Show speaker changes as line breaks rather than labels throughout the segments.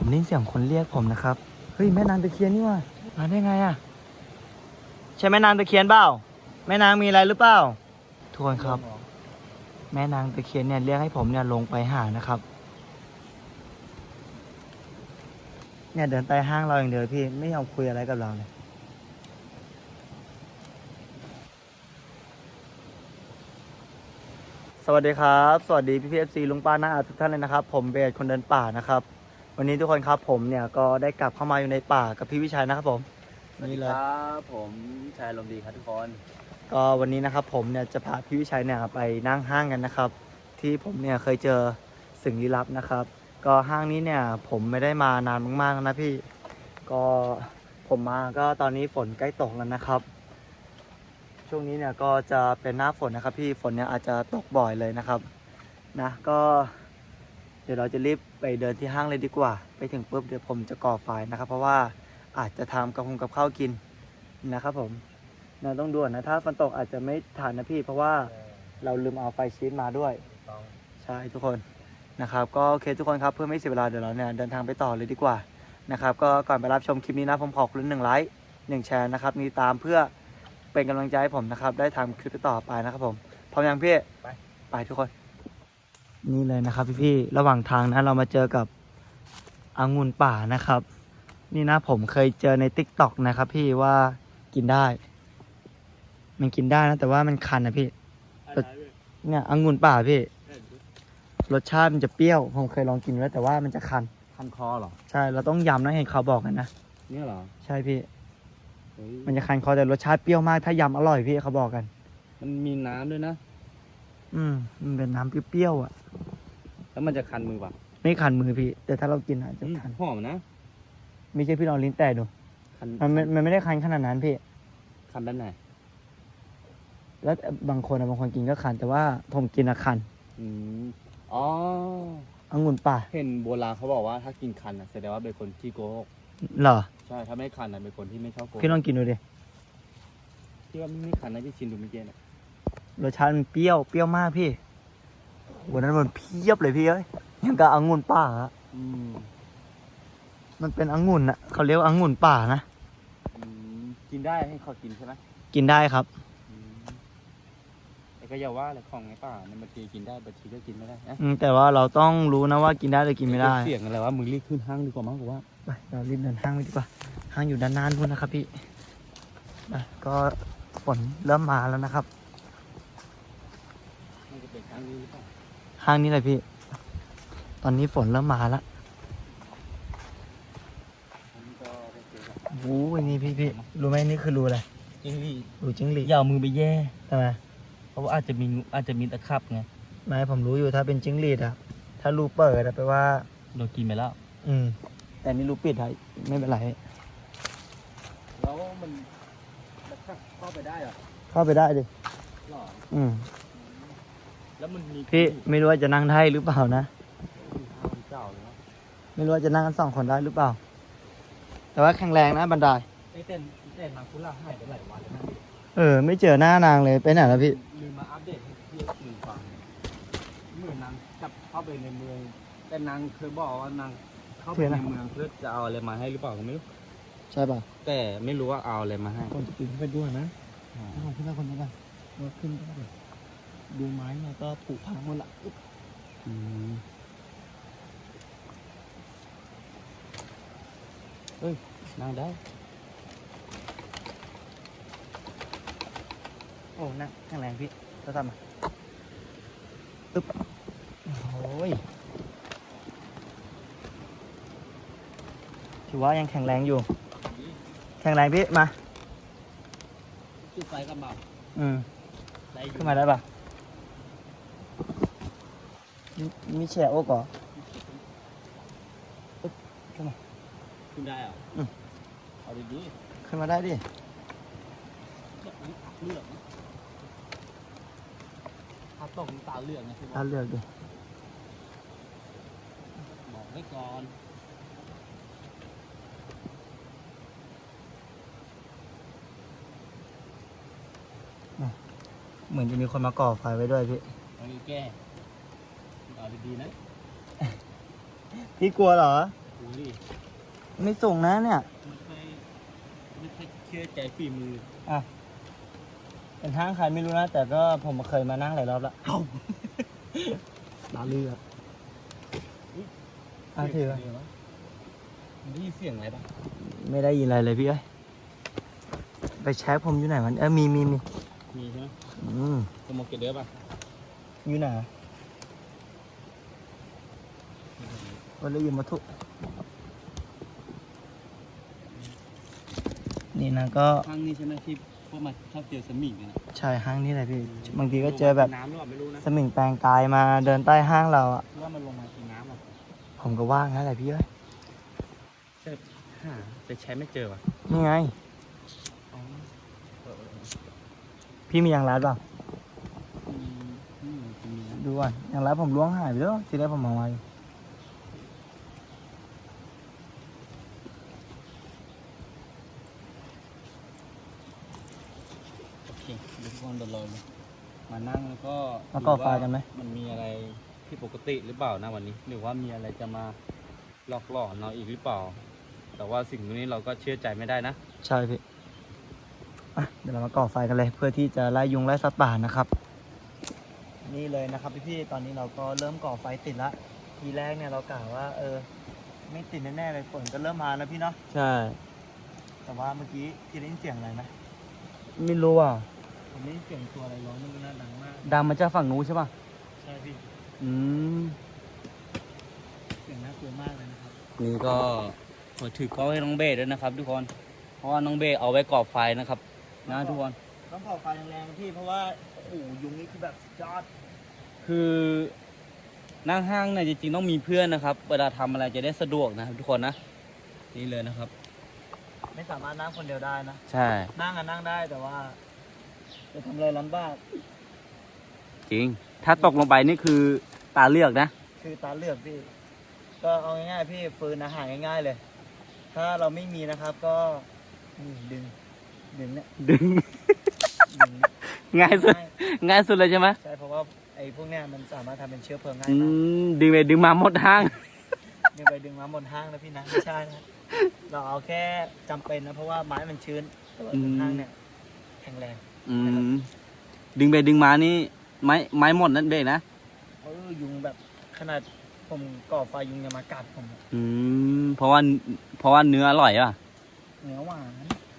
ผมได้ยินเสียงคนเรียกผมนะครับ เฮ้ยแม่นางตะเคียนนี่ว่ะมาได้ไงอะใช่แม่นางตะเคียนเปล่า แม่นางมีอะไรหรือเปล่าทุกคนครับ แม่นางตะเคียนเนี่ยเรียกให้ผมเนี่ยลงไปหานะครับ เนี่ยเดินใต้ห้างเราอย่างเดียวพี่ไม่ยอมคุยอะไรกับเราเลยสวัสดีครับ สวัสดีพี่พีเอฟซีลุงป้าน้าอาทุกท่านเลยนะครับ ผมเบสคนเดินป่านะครับ วันนี้ทุกคนครับผมเนี่ยก็ได้กลับเข้ามาอยู่ในป่ากับพี่วิชัยนะครับผม
สวัสดี
นี่เล
ค
ย
รับผมชายลมณ์ดีครับทุกคน
ก็วันนี้นะครับผมเนี่ยจะพาพี่วิชัยเนี่ยไปนั่งห้างกันนะครับ ที่ผมเนี่ยเคยเจอสิ่งลี้ลับนะครับ ก็ห้างนี้เนี่ยผมไม่ได้มานานมากๆแล้วนะพี่ ก็ผมมาก็ตอนนี้ฝนใกล้ตกแล้วนะครับ ช่วงนี้เนี่ยก็จะเป็นหน้าฝนนะครับ พี่ฝนเนี่ยอาจจะตกบ่อยเลยนะครับนะก็เดี๋ยวเราจะรีบ ไปเดินที่ห้างเลยดีกว่า ไปถึงปุ๊บเดี๋ยวผมจะก่อไฟนะครับ เพราะว่าอาจจะทำกับคงกับข้าวกินนะครับผมนะต้องด่วนนะถ้าฝนตกอาจจะไม่ทันนะพี่ เพราะว่าเราลืมเอาไฟชีตมาด้วย
ต้อง
ใช่ทุกคนนะครับ ก็โอเคทุกคนครับเพื่อไม่เสียเวลาเดี๋ยวเราเนี่ยเดินทางไปต่อเลยดีกว่านะครับ ก็ก่อนไปรับชมคลิปนี้นะผมขอคุณหนึ่งไลค์หนึ่งแชร์นะครับมีตามเพื่อเป็นกำลังใจให้ผมนะครับ ได้ทำคลิปต่อไปนะครับผมพร้อมยังพี่ไปไปทุกคน นี่เลยนะครับพี่ๆระหว่างทางนะเรามาเจอกับองุ่นป่านะครับ นี่นะผมเคยเจอในติ๊กต็อกนะครับ พี่ว่ากินได้ มันกินได้นะ แต่ว่ามันคันนะพี่เนี่ยองุ่นป่าพี่ รสชาติมันจะเปรี้ยว ผมเคยลองกินแล้ว แต่ว่ามันจะคัน
คันคอเหรอ
ใช่ เราต้องยำนะเห็นเขาบอกกันนะ
เนี่ยเหรอ
ใช่พี่
เฮ้ย
มันจะคันคอแต่รสชาติเปรี้ยวมากถ้ายำอร่อยพี่เขาบอกกัน
มันมีน้ำด้วยนะ
อืมมันเป็นน้ำเปรี้ยวๆอะ
แล้วมันจะคันมือป่ะ
ไม่คันมือพี่ แต่ถ้าเรากินอาจจะ
อืม
คัน
หอมนะ
ไม่ใช่พี่ลองลิ้นแตะดู
คัน
มันไม่มันไม่ได้คันขนาดนั้นพี่
คันด้านไหน
แล้วบางคนอะบางคนกินก็คัน แต่ว่าผมกินอะคัน
อืมอ๋อ
องุ่นป่า
เห็นโบราณเขาบอกว่าถ้ากินคันอะแสดงว่าเป็นคนที่โกหก
เหรอ
ใช่ถ้าไม่คันอะเป็นคนที่ไม่ชอบโกหก
พี่ลองกินดูดิ
ที่ว่าไม่คันนะที่ชินดูเมื่อกี้น่ะ
รสชาติมันเปรี้ยวเปรี้ยวมากพี่ วันนั้นมันเพียบเลยพี่เอ้ยยังกับองุ่นป่าอะ
อืม
มันเป็นองุ่นอะเขาเรียกว่าองุ่นป่านะ
อืมกินได้ให้เขากินใช่ไหม
กินได้ครับ
อืมแต่ก็อย่าว่าเลยของในป่าเนี่ยบางทีกินได้บางทีก็กินไม่ได้นะ
อืมแต่ว่าเราต้องรู้นะว่ากินได้หรือกินไม่ได้
เสียงอะไรวะมึงรีบขึ้นห้างดีกว่ามั้งกูว่า
ไปเรารีบเดินห้างไปดีกว่าห้างอยู่ด้านหน้านู่นนะครับพี่ไปก็ฝนเริ่มมาแล้วนะครับ
มันจะเป็นห้างนี้หรือเปล่า
ห้างนี้เลยพี่ ตอนนี้ฝนเริ่มมาแล้ว
อันนี้ก็โอเคครับ
โอ้ยนี่พี่พี่รู้ไหมนี่คือรูอะไร
จิ้งหรีด
รูจิ้งหรีด
อย่าเอามือไปแย่
ทำไม
เพราะว่าอาจจะมีงูอาจจะมีตะขับไง
ไม่ผมรู้อยู่ถ้าเป็นจิ้งหรีดอะถ้ารูเปิดอะแปลว่า
โดนกินไปแล้ว
อืม แต่นี่รูปิดอะไม่เป็นไร
แล้วมันตะขับเข้าไปได้เหรอ
เข้าไปได้ดิ
หรอ
อืม
แล้วมันมี
พี่ไม่รู้ว่าจะนั่งได้หรือเปล่านะ
ห้างเจ้าเลยนะ
ไม่รู้ว่าจะนั่งกันสองคนได้หรือเปล่า แต่ว่าแข็งแรงนะบันได
ไอ้เต้นเต้นทางคุล่าหายไปหลายวันแล้วนะ
เออ ไม่เจอหน้านางเลยไปไหนแล้วพี่
ลืมมาอัปเดตให้พี่หนึ่งฟังเหมือนนางกลับเข้าไปในเมือง แต่นางเคยบอกว่านางเข้าไป
เพื่อ
ใน
อะไร
เมืองเพื่อจะเอาอะไรมาให้หรือเปล่าก็ไม่รู้
ใช่ป่ะ
แต่ไม่รู้ว่าเอาอะไรมาให้
คนจะปีนขึ้นไปด้วยนะลองขึ้นไปคนนี้กันว่าขึ้นได้เลย ดูไม้เนี่ยก็ผุพังหมดละ
อืมเฮ้ยนั่งได้
โอ้นั่งแข็งแรงพี่จะทำมาปึ๊บโอ้ยถือว่ายังแข็งแรงอยู่ แข็งแรงพี่มา
จุดไฟกับเบา
อืม
ได้อยู่
ขึ้นมาได้ป่ะ มีมีแฉะโอ้ก่อ
ขึ้นได้เหรอ
อืม
เอาดี
ขึ้นมาได้ดิ
ๆแบบนี้เลือกนะถ้าตกน้ำตาเลือกนะพี่บอ
ตา
ล
เลือกดิ
บอกไว้ก่อน
เหมือนจะมีคนมาก่อไฟไว้ด้วยพี่
เอานี้แก้ เอาดีๆนะ
พี่กลัวเหรอ
กดูดิ
ไม่สูงนะเนี่ย
ไม่ค่อยไม่ค่อยเชื่อใจฝีมือ
อะ เป็นห้างใครไม่รู้นะ แต่ก็ผมเคยมานั่งหลายรอบแล้ว
เอ้า
ตาเรืออะถือไว้
เสียงะไรวะมันได้ยินเสียงอะไรปะ
ไม่ได้ยินอะไรเลยพี่เอ้ย ไปแช็คผมอยู่ไหนมันเออมีมีมี
มีใช่ไหม
อืม
สโมเกตเดอร์ปะ
อยู่ไหนก็ได้ยินมาทุกนี่นะก็
ข้างนี้ใช่ไหมที่พวกมันชอบเจอสมิงกันอะ
ใช่ห้างนี้แหละพี่บางทีก็เจอแบบ
น้ำหรือเปล่าไม่รู้นะ
สมิงแปลงกายมาเดินใต้ห้างเราอะ
หรือว่ามันลงมากินน้ำอะ
ผมก็ว่างั้นแหละพี่เอ้ย
แต่หาแต่ใช้ไม่เจอว่ะ
นี่ไง
อ๋อเออเออ
พี่มียางรัดเปล่า
อืมอืมจะมีนะ
ดูก่อนยางรัดผมล้วงหายไปแล้วทีแรกผมมองไว้
โอ เคเดี๋ยวทุกคนเดินเลยมานั่งแล้วก็
มาก่อไฟ
ดูว่
กันไหม
มันมีอะไรที่ปกติหรือเปล่านะวันนี้ หรือว่ามีอะไรจะมาหลอกหลอนเราอีกหรือเปล่า แต่ว่าสิ่งนี้เราก็เชื่อใจไม่ได้นะ
ใช่พี่อะเดี๋ยวเรามาก่อไฟกันเลยเพื่อที่จะไล่ยุงไล่สัตว์ป่านะครับ นี่เลยนะครับพี่พี่ๆตอนนี้เราก็เริ่มก่อไฟติดละทีแรกเนี่ยเรากะว่า เออ ไม่ติดแน่ๆเลยฝนก็เริ่มมาแล้วพี่เนาะ
ใช่
แต่ว่าเมื่อกี้พี่ได้ยินเสียงอะไรไหม
ไม่รู้อะ
ผมได้ยินเสียงตัวอะไรร้องมันก็น่าดังมาก
ดังมาจากฝั่งนู้นใช่ป่ะ
ใช่พี่
อืม
เสียงน่ากลัวมากเลยนะครับ
นี่ก็ผมถือกล้องให้น้องเบสด้วยนะครับ ทุกคน เพราะว่าน้องเบสเอาไว้ก่อไฟนะครับ นะทุกคน
ต้องก่อไฟแรงๆพี่เพราะว่าโอ้โหยุงนี่คือแบบสุดยอด
คือนั่งห้างเนี่ยจริงๆต้องมีเพื่อนนะครับ เวลาทำอะไรจะได้สะดวกนะครับทุกคนนะ นี่เลยนะครับ
ไม่สามารถนั่งคนเดียวได้นะ
ใช่
นั่งอะนั่งได้แต่ว่า จะทำอะไรลำบาก
จริง ถ้าตกลงไปนี่คือตาเลือกนะ
คือตาเลือกพี่ ก็เอาง่ายๆพี่ฟืนอาหารง่ายๆเลย ถ้าเราไม่มีนะครับ ก็นี่ดึง ดึงเนี่ย
ดึง
ดึงเนี่ย
ง่ายสุด
ง่าย
ง่ายสุดเลยใช่ไหม
ใช่เพราะว่าไอ้พวกเนี้ยมันสามารถทำเป็นเชื้อเพลิงง่าย
อื
มาก
มดึงไปดึงมาหมดห้าง
ดึงไปดึงมาบนห้างนะพี่นะไม่ใช่นะเราเอาแค่จำเป็นนะเพราะว่าไม้มันชื้นแต่ว่าบนห้างเนี่ยแข็งแรง
อืมดึงไปดึงมานี่ไม้ไม้หมดนั่นเบสนะ
เออยุงแบบขนาดผมก่อไฟยุงยังมากัดผมอะ
อืมเพราะว่าเพราะว่าเนื้ออร่อยป่ะ
เนื้อหวาน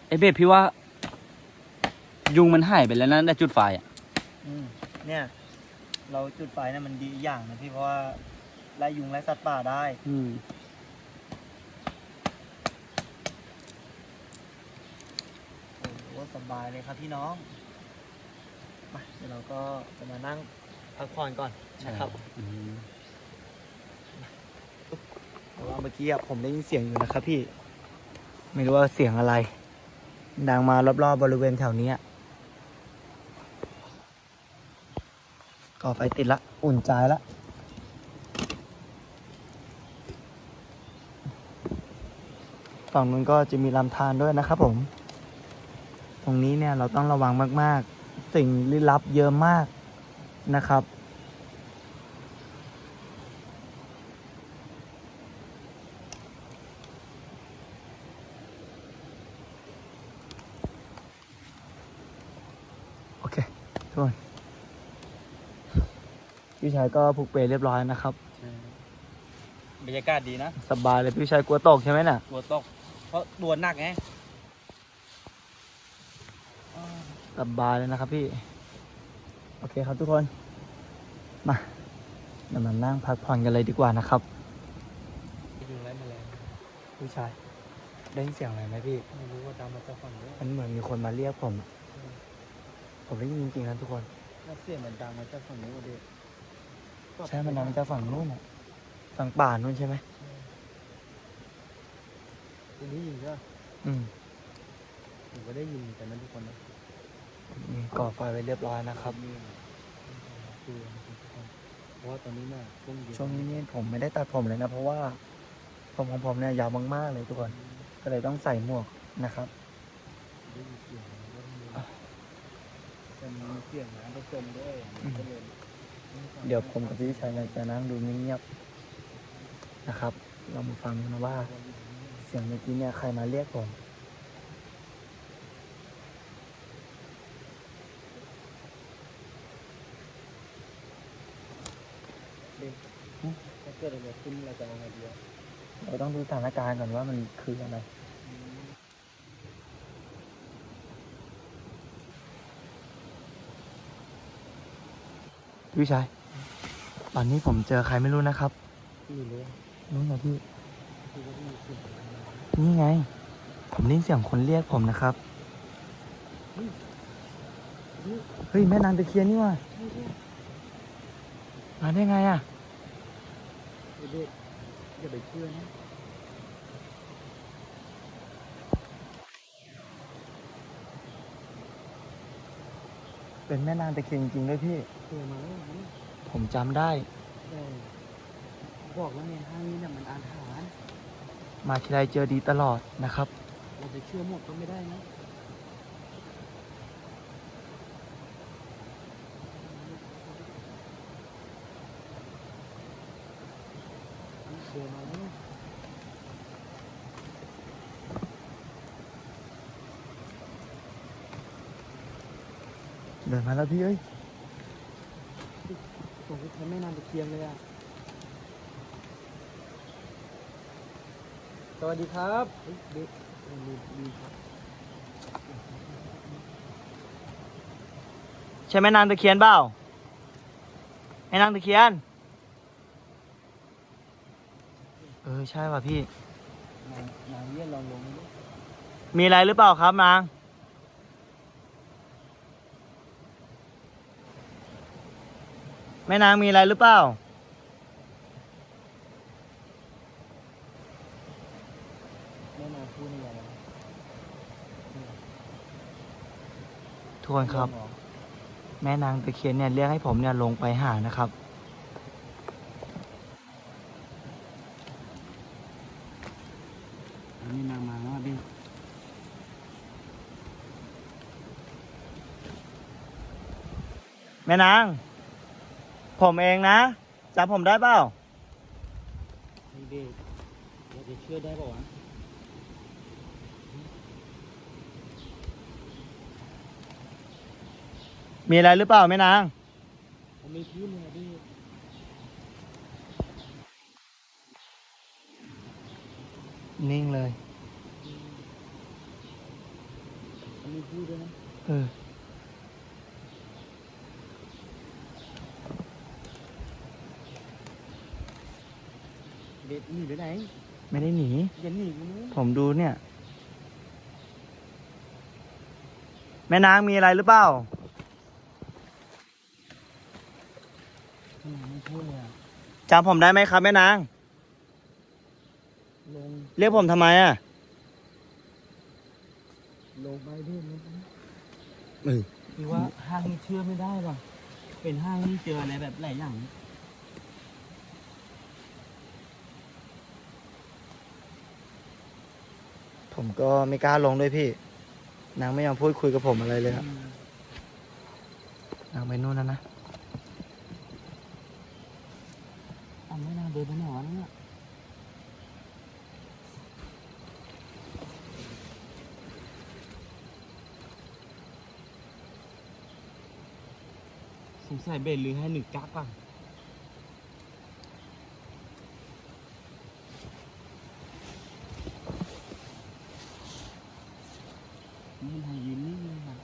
ไอเบสพี่ว่า ยุงมันหายไปแล้วนะได้จุดไฟอะ
อืมเนี่ย เราจุดไฟเนี่ยมันดีอย่างนะพี่เพราะว่าไล่ยุงไล่สัตว์ป่าได้
อืม
โอ้โหสบายเลยครับพี่น้อง มาเดี๋ยวเราก็จะมานั่งพักผ่อนก่อนนะครับ
อืม
เพราะว่าเมื่อกี้อะผมได้ยินเสียงอยู่นะครับพี่ ไม่รู้ว่าเสียงอะไร ดังมารอบๆบบริเวณแถวนี้ก่อไฟติดละ อุ่นใจละ ฝั่งนู้นก็จะมีลำธารด้วยนะครับผม ตรงนี้เนี่ยเราต้องระวังมากๆ สิ่งลี้ลับเยอะมากนะครับ โอเคทุกคนพี่ชายก็ผูกเปลเรียบร้อยนะครับ
บรรยากาศดีนะ
สบายเลยพี่ชายกลัวตกใช่ไหมน่ะ
ตัวตก เพราะตัวหนักไง
สบายเลยนะครับพี่ โอเคครับทุกคน มาเดี๋ยวมานั่งพักผ่อนกันเลยดีกว่านะครับ
ยุงไล่แมลง
พี่ชาย ได้ยินเสียงอะไรไหมพี่
ไม่รู้ว่าดำมาจากฝั่งนู้น
มันเหมือนมีคนมาเรียกผม ผมได้ยินจริงๆนะทุกคน
แล้วเสียงมันดังมาจากฝั่งนู้นดิ
ใช่มันดังมาจากฝั่งนู้นอะฝั่งป่านู้นใช่ไหม
ทีนี้ยิงก็
อืม
ผมก็ได้ยินแต่นั้นทุกคนนะ
นี่ ก่อไฟไว้เรียบร้อยนะครับ
นี่คือทุกคนเพราะว่าตอนนี้น่ะช่วงเย็น
ช่วงนี้นี่ผมไม่ได้ตัดผมเลยนะ เพราะว่าผมของผมเนี่ยยาวมากๆเลยทุกคน ก็เลยต้องใส่หมวกนะครับ
ได้ยินเสียงว่ามีจะมีเสียงน้ำผสมด้วย
อืม
ก็เลย
เดี๋ยวผมกับพี่ชายเนี่ยจะนั่งดูเงียบๆนะครับ เรามาฟังกันนะว่า เสียงเมื่อกี้เนี่ยใครมาเรียกผม
เกิดอะไรขึ้นเราจะเอาไงดี
เราต้องดูสถานการณ์ก่อนว่ามันคืออะไรพี่ชาย ตอนนี้ผมเจอใครไม่รู้นะครับ
ไม่รู้
นู้นนะพี่
คือว่ามีเสียงอะไรมา
นี่ไง ผมได้ยินเสียงคนเรียกผมนะครับ เฮ้ย แม่นางตะเคียนนี่ว่ะมาได้ไงอะ
เด็กอย่าไปเชื่อนะ
เป็นแม่นางตะเคียนจริงๆด้วยพี่
เคยมาแล้วนะ
ผมจำได้
แต่บอกว่าในห้างนี้เนี่ยมันอาถรรพ์
มาทีไรเจอดีตลอดนะครับ
เราจะเชื่อหมดก็ไม่ได้นะ เดินมาแล้ว
เดินมาแล้วพี่เอ้ย
ผมก็ใช้แม่น้ำตะเคียนเลยอะ สวัสดีครับเฮ้ยเด็กดีดีครับ
ใช่แม่นางตะเคียนเปล่าแม่นางตะเคียน เออใช่ป่ะพี่
นางนางเยี่ยนลองลงดิ
มีอะไรหรือเปล่าครับนาง แม่นางมีอะไรหรือเปล่า
แม่นางพูดในอะไร
ทุกคนครับ แม่นางตะเคียนเนี่ยเรียกให้ผมเนี่ยลงไปหานะครับ
อันนี้นางมาแล้วดิ
แม่นาง ผมเองนะจำผมได้เปล่า
ไอเด็กเราจะเชื่อได้ป่าวะ
มีอะไรหรือเปล่าแม่นาง
เขาไม่พูดเลยอะดิ
นิ่งเลย
เขาไม่พูดด้วยนะ
เออ
เด็กหนีไปไหน
ไม่ได้หนี
อย่าหนีกูนะ
ผมดูเนี่ย แม่นางมีอะไรหรือเปล่า
ทำไมไม่พูดเลยอะ
จำผมได้ไหมครับแม่นาง
ลง
เรียกผมทำไมอะ
ลงไปด้วยนะ
เออ
คือว่าห้างนี้เชื่อไม่ได้ป่ะเป็นห้างที่เจออะไรแบบหลายอย่าง
ผมก็ไม่กล้าลงด้วยพี่ นางไม่ยอมพูดคุยกับผมอะไรเลยครับนางไปนู่นแล้วนะ
อะไม่น่าเดินไปไหนวะเนี่ย สงสัยเบนหรือให้หนึ่งกักอะนี่ทางยืนนิ่งเลยค่ะ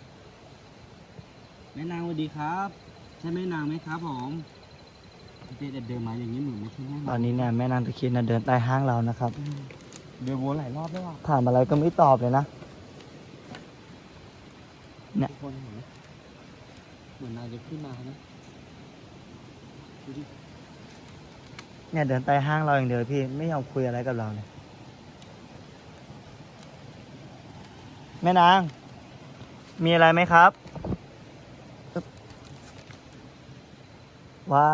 แม่นางสวัสดีครับ ใช่แม่นางไหมครับผมเจ๊เดินมาอย่างนี้เหมือนไม่ใช่แม่
ต
นา
องนนี้เนี่ยแม่นางตะเคียนน่ะเดินใต้ห้างเรานะครับ
เดินวนหลายรอบแล้วอะ
ถามอะไรก็ไม่ตอบเลยนะ เนี่ย
ทุกคนเห็นไหมเหมือนนายจะขึ้นมานะ ดูดิ
เนี่ยเดินไปห้างเราอย่างเดียวพี่ไม่ยอมคุยอะไรกับเราเลยแม่นาง มีอะไรไหมครับ ว่า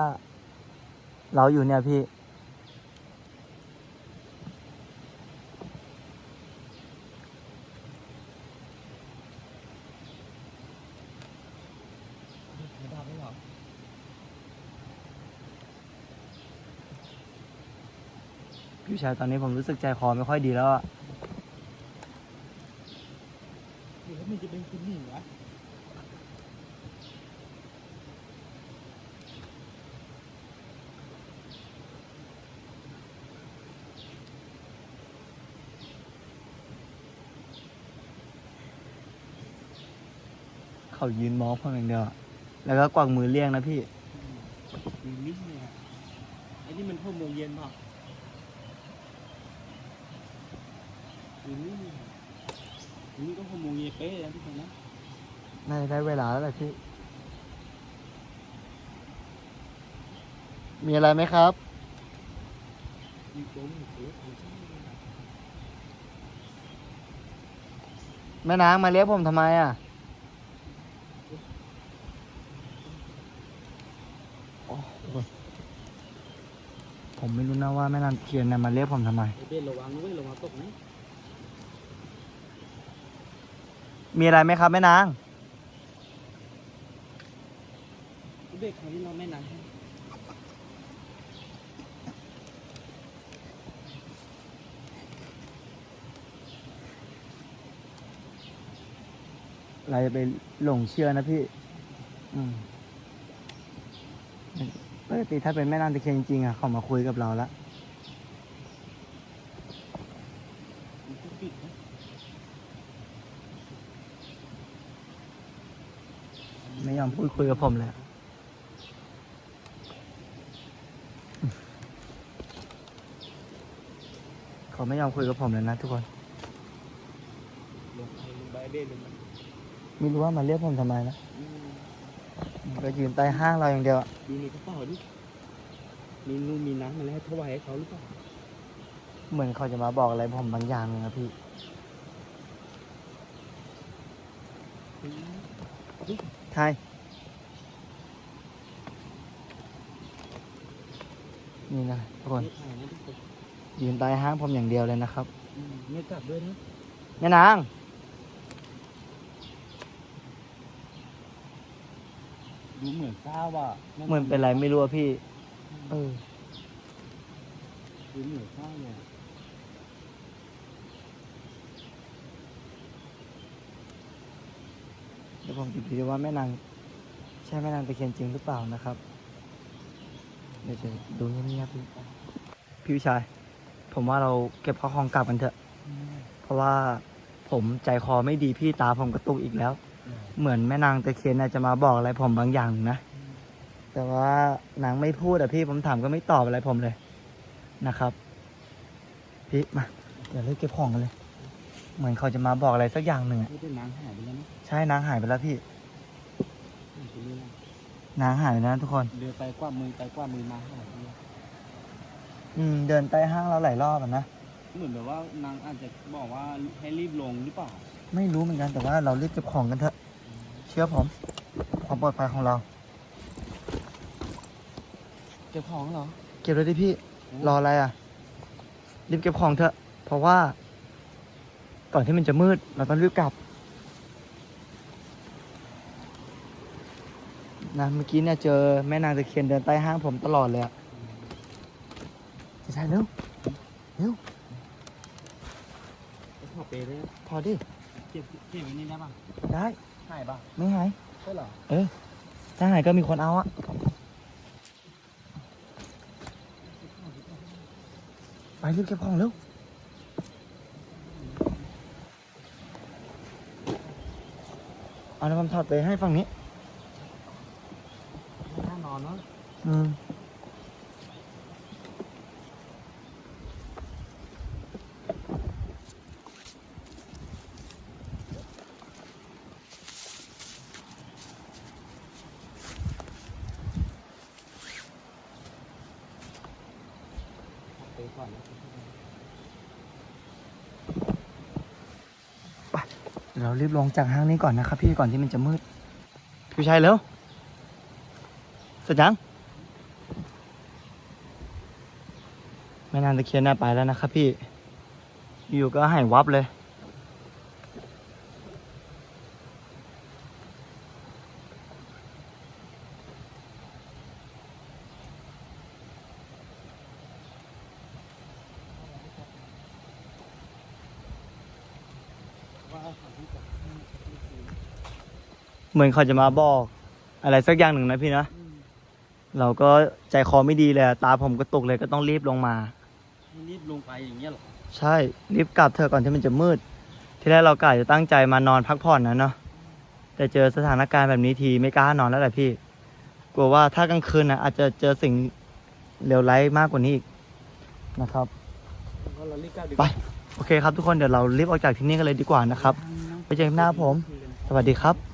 เราอยู่เนี่ยพี่
ไม่ได้ไม่หรอ พ
พี่ชายตอนนี้ผมรู้สึกใจคอไม่ค่อยดีแล้วอะ
หรือว่ามันจะเป็นคุณหนูวะ
เขายืนมองผมอย่างเดียวอะแล้วก็กวักมือเรียกนะพี่
มีมิ้นเลยอะไอ้นี่มันเพิ่มโมงเย็นเปล่า มีมิ้นเลยอะอันนี้ก็หกโมงเย็นเป๊ะเลยนะทุกคนนะ
น่าจะได้เวลาแล้วแหละพี่ มีอะไรไหมครับ
มีโจ๊กหมูเป๊ะ
แม่นางมาเรียกผมทำไมอะ ผมไม่รู้นะว่าแม่นางเทียนน่ะมาเรียกผมทำไม
ไอ้เบนระวังด้วยระวังตกนะ
มีอะไรไหมครับแม่นาง
ไอ้เบนคราวนี้เราไม่นานให้
เราจะไปหลงเชื่อนะพี่ อืมปกติถ้าเป็นแม่นางตะเคียนจริงๆอะเขามาคุยกับเราแล้ว
มันก็ปิดนะ
ไม่ยอม พูดคุยกับผมเลยเขาไม่ยอมคุยกับผมเลยนะทุกคน
ลงไปลงไปไอ้เบนลงไป
ไม่รู้ว่ามาเรียกผมทำไมนะ
อืม
ก็ยืนใต้ห้างเราอย่างเดียวอะ
ดูในกระเป๋าดิมีนู่นมีน้ำอะไรให้ถวายให้เขาหรือเปล่า
เหมือนเขาจะมาบอกอะไรผมบางอย่างเลยนะพี่
อืม
ในี่นะทุกคน
ไม่ถ่ายนะทุกคน
ยืนใต้ห้างผมอย่างเดียวเลยนะครับ
อืมไม่กลับด้วยนะ
แม่นาง
ดูเหมือนเศร้าว่ะ
เหมือนเป็นไรไม่รู้อะพี่ เออ
ดูเหมือนเศร้าเลยอะ
เดี๋ยวผมจะดูว่าแม่นางใช่แม่นางตะเคียนจริงหรือเปล่านะครับ เดี๋ยวจะดูเงียบๆพี่พี่วิชัย ผมว่าเราเก็บข้าวของกลับกันเถอะ เพราะว่าผมใจคอไม่ดีพี่ตาผมกระตุกอีกแล้ว เหมือนแม่นางตะเคียนน่ะจะมาบอกอะไรผมบางอย่างนะ แต่ว่านางไม่พูดอะพี่ผมถามก็ไม่ตอบอะไรผมเลยนะครับ พี่มาเดี๋ยวเลิกเก็บของกันเลย เหมือนเขาจะมาบอกอะไรสักอย่างหนึ่งอะ
ไม่นน้ำหายไปแล้วนะ
ใช่นางหายไปแล้วพี่
นา
งหายไปแล้วนะทุกคน
เดินไปกว่ามือไปกว่ามือมาหายไปแล้ว
อืม เดินใต้ห้างเราหลายรอบอะนะ
เหมือนแบบว่านางอาจจะบอกว่าให้รีบลงหรือเปล่า
ไม่รู้เหมือนกันแต่ว่าเรารีบเก็บของกันเถอะ เชื่อผม ความปลอดภัยของเรา
เก็บของเหรอ
เก็บเลยดิพี่ รออะไรอะ รีบเก็บของเถอะ เพราะว่า ก่อนที่มันจะมืด เราต้องรีบกลับ นะเมื่อกี้เนี่ยเจอแม่นางตะเคียนเดินใต้ห้างผมตลอดเลยอะใช่เร็ว
แล้วขอเปย์ได้ไหม
พอดิ
เก็บเก็บไว้นี่ได้ป่ะ
ได้
หายป่ะ
ไม่หาย
ใช่เหรอ
เออถ้าหายก็มีคนเอาอะไปรีบเก็บของเร็วเอาแล้วผมถอดไปให้ฝั่งนี้
ไม่น่านอนเนาะ
อืม
ขอเป
เดี๋ยวเรารีบลงจากห้างนี้ก่อนนะครับพี่ก่อนที่มันจะมืด พี่ชายเร็วเสร็จยัง ตะเคียนน่าไปแล้วนะครับพี่ อยู่ก็หายวับเลย
เห
มือนเขาจะมาบอก อะไรสักอย่างหนึ่งนะพี่นะเราก็ใจคอไม่ดีเลย ตาผมก็ตกเลยก็ต้องรีบลงมา
รีบลงไปอย่างเงี้ยเหรอ
ใช่รีบกลับเถอะก่อนที่มันจะมืด ที่แรกเรากะจะตั้งใจมานอนพักผ่อนนะเนาะแต่เจอสถานการณ์แบบนี้ทีไม่กล้านอนแล้วแหละพี่ กลัวว่าถ้ากลางคืนนะอาจจะเจอสิ่งเลวร้ายมากกว่านี้อีกนะครับ
ก็เรารีบกลับดีก
ไป
ว่า
โอเคครับทุกคนเดี๋ยวเรารีบออกจากที่นี่กันเลยดีกว่านะครับ ไปเจอกันหน้าผม สวัสดีครับ